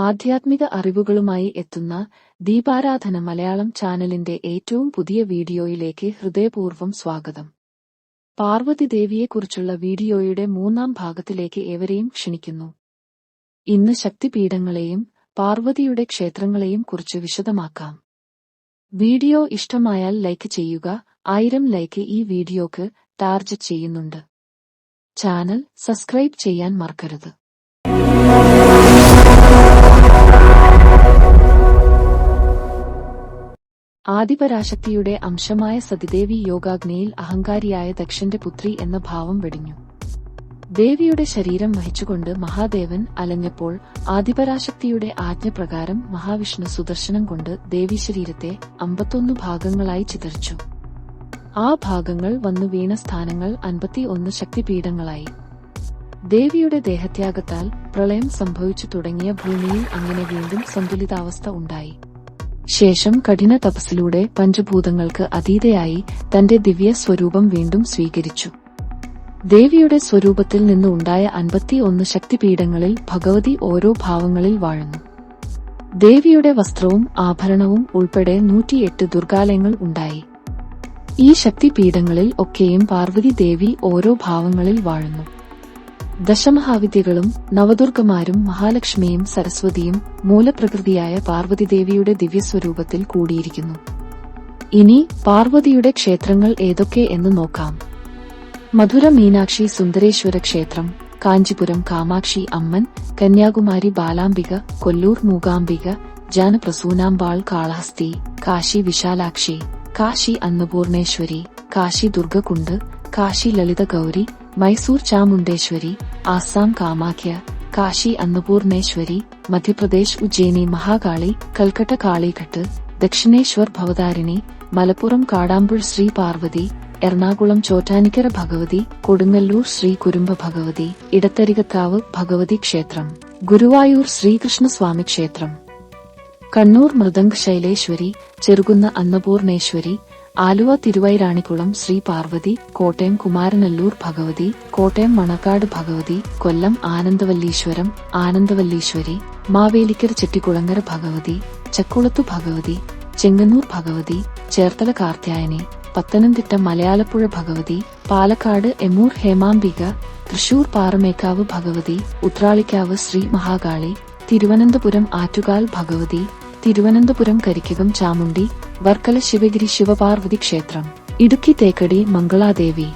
ആധ്യാത്മിക അറിവുകളുമായി എത്തുന്ന ദീപാരാധന മലയാളം ചാനലിന്റെ ഏറ്റവും പുതിയ വീഡിയോയിലേക്ക് ഹൃദയപൂർവം സ്വാഗതം. പാർവതി ദേവിയെക്കുറിച്ചുള്ള വീഡിയോയുടെ മൂന്നാം ഭാഗത്തിലേക്ക് ഏവരെയും ക്ഷണിക്കുന്നു. ഇന്ന് ശക്തിപീഠങ്ങളെയും പാർവതിയുടെ ക്ഷേത്രങ്ങളെയും കുറിച്ച് വിശദമാക്കാം. വീഡിയോ ഇഷ്ടമായാൽ ലൈക്ക് ചെയ്യുക ആയിരം ലൈക്ക് ഈ വീഡിയോക്ക് ടാർജറ്റ് ചെയ്യുന്നുണ്ട്. ചാനൽ സബ്സ്ക്രൈബ് ചെയ്യാൻ മറക്കരുത്. ആദിപരാശക്തിയുടെ അംശമായ സതിദേവി യോഗാഗ്നിയിൽ അഹങ്കാരിയായ ദക്ഷന്റെ പുത്രി എന്ന ഭാവം വെടിഞ്ഞു. ദേവിയുടെ ശരീരം വഹിച്ചുകൊണ്ട് മഹാദേവൻ അലഞ്ഞപ്പോൾ ആദിപരാശക്തിയുടെ ആജ്ഞപ്രകാരം മഹാവിഷ്ണു സുദർശനം കൊണ്ട് ദേവി ശരീരത്തെ അമ്പത്തൊന്ന് ഭാഗങ്ങളായി ചിതറിച്ചു. ആ ഭാഗങ്ങൾ വന്നു വീണ സ്ഥാനങ്ങൾ അൻപത്തിയൊന്ന് ശക്തിപീഠങ്ങളായി. ദേവിയുടെ ദേഹത്യാഗത്താൽ പ്രളയം സംഭവിച്ചു തുടങ്ങിയ ഭൂമിയിൽ അങ്ങനെ വീണ്ടും സന്തുലിതാവസ്ഥ ഉണ്ടായി. ശേഷം കഠിന തപസ്സിലൂടെ പഞ്ചഭൂതങ്ങൾക്ക് അതീതയായി തന്റെ ദിവ്യ സ്വരൂപം വീണ്ടും സ്വീകരിച്ചു. ദേവിയുടെ സ്വരൂപത്തിൽ നിന്ന് ഉണ്ടായ അൻപത്തിയൊന്ന് ശക്തിപീഠങ്ങളിൽ ഭഗവതി ഓരോ ഭാവങ്ങളിൽ വാഴുന്നു. ദേവിയുടെ വസ്ത്രവും ആഭരണവും ഉൾപ്പെടെ നൂറ്റിയെട്ട് ദുർഗാലയങ്ങൾ ഉണ്ടായി. ഈ ശക്തിപീഠങ്ങളിൽ ഒക്കെയും പാർവതി ദേവി ഓരോ ഭാവങ്ങളിൽ വാഴുന്നു. ദശമഹാവിദ്യകളും നവദുർഗമാരും മഹാലക്ഷ്മിയും സരസ്വതിയും മൂലപ്രകൃതിയായ പാർവതിദേവിയുടെ ദിവ്യസ്വരൂപത്തിൽ കൂടിയിരിക്കുന്നു. ഇനി പാർവതിയുടെ ക്ഷേത്രങ്ങൾ ഏതൊക്കെ എന്ന് നോക്കാം. മധുര മീനാക്ഷി സുന്ദരേശ്വര ക്ഷേത്രം കാഞ്ചിപുരം കാമാക്ഷി അമ്മൻ കന്യാകുമാരി ബാലാംബിക കൊല്ലൂർ മൂകാംബിക ജാനപ്രസൂനാംബാൾ കാളഹസ്തി കാശി വിശാലാക്ഷി കാശി അന്നപൂർണേശ്വരി കാശി ദുർഗകുണ്ട് കാശി ലളിത ഗൗരി മൈസൂർ ചാമുണ്ടേശ്വരി ആസാം കാമാഖ്യ കാശി അന്നപൂർണേശ്വരി മധ്യപ്രദേശ് ഉജ്ജയിനി മഹാകാളി കൽക്കട്ട കാളിഘട്ട് ദക്ഷിണേശ്വർ ഭവതാരിണി മലപ്പുറം കാടാമ്പുഴ ശ്രീ പാർവതി എറണാകുളം ചോറ്റാനിക്കര ഭഗവതി കൊടുങ്ങല്ലൂർ ശ്രീ കുരുമ്പ ഭഗവതി ഇടത്തരികത്താവ് ഭഗവതി ക്ഷേത്രം ഗുരുവായൂർ ശ്രീകൃഷ്ണസ്വാമി ക്ഷേത്രം. കണ്ണൂർ മൃദംഗ് ശൈലേശ്വരി ചെറുകുന്ന അന്നപൂർണേശ്വരി ആലുവ തിരുവൈരാണിക്കുളം ശ്രീ പാർവതി കോട്ടയം കുമാരനല്ലൂർ ഭഗവതി കോട്ടയം മണക്കാട് ഭഗവതി കൊല്ലം ആനന്ദവല്ലീശ്വരം ആനന്ദവല്ലീശ്വരി മാവേലിക്കർ ചെട്ടിക്കുളങ്ങര ഭഗവതി ചക്കുളത്തു ഭഗവതി ചെങ്ങന്നൂർ ഭഗവതി ചേർത്തല കാർത്യായനി പത്തനംതിട്ട മലയാളപ്പുഴ ഭഗവതി പാലക്കാട് എമൂർ ഹേമാംബിക തൃശൂർ പാറമേക്കാവ് ഭഗവതി ഉത്രാളിക്കാവ് ശ്രീ മഹാകാളി തിരുവനന്തപുരം ആറ്റുകാൽ ഭഗവതി തിരുവനന്തപുരം കരിക്കകം ചാമുണ്ടി വർക്കല ശിവഗിരി ശിവപാർവതി ക്ഷേത്രം ഇടുക്കി തേക്കടി മംഗളാദേവി.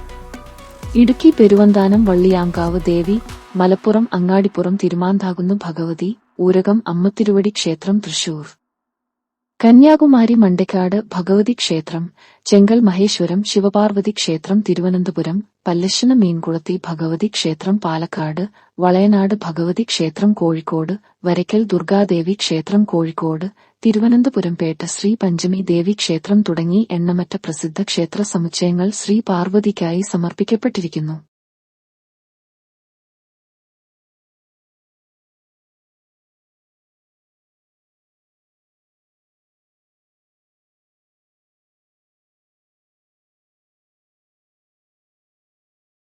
ഇടുക്കി പെരുവന്താനം വള്ളിയാങ്കാവ് ദേവി മലപ്പുറം അങ്ങാടിപ്പുറം തിരുമാന്താകുന്നു ഭഗവതി ഊരകം അമ്മത്തിരുവടി ക്ഷേത്രം തൃശൂർ. കന്യാകുമാരി മണ്ടക്കാട് ഭഗവതി ക്ഷേത്രം ചെങ്കൽ മഹേശ്വരം ശിവപാർവതി ക്ഷേത്രം തിരുവനന്തപുരം പല്ലശ്ശന മീൻകുളത്തി ഭഗവതി ക്ഷേത്രം പാലക്കാട് വളയനാട് ഭഗവതി ക്ഷേത്രം കോഴിക്കോട് വരയ്ക്കൽ ദുർഗാദേവി ക്ഷേത്രം കോഴിക്കോട് തിരുവനന്തപുരം പേട്ട ശ്രീ പഞ്ചമി ദേവി ക്ഷേത്രം തുടങ്ങി എണ്ണമറ്റ പ്രസിദ്ധ ക്ഷേത്ര സമുച്ചയങ്ങൾ ശ്രീ പാർവതിക്കായി സമർപ്പിക്കപ്പെട്ടിരിക്കുന്നു.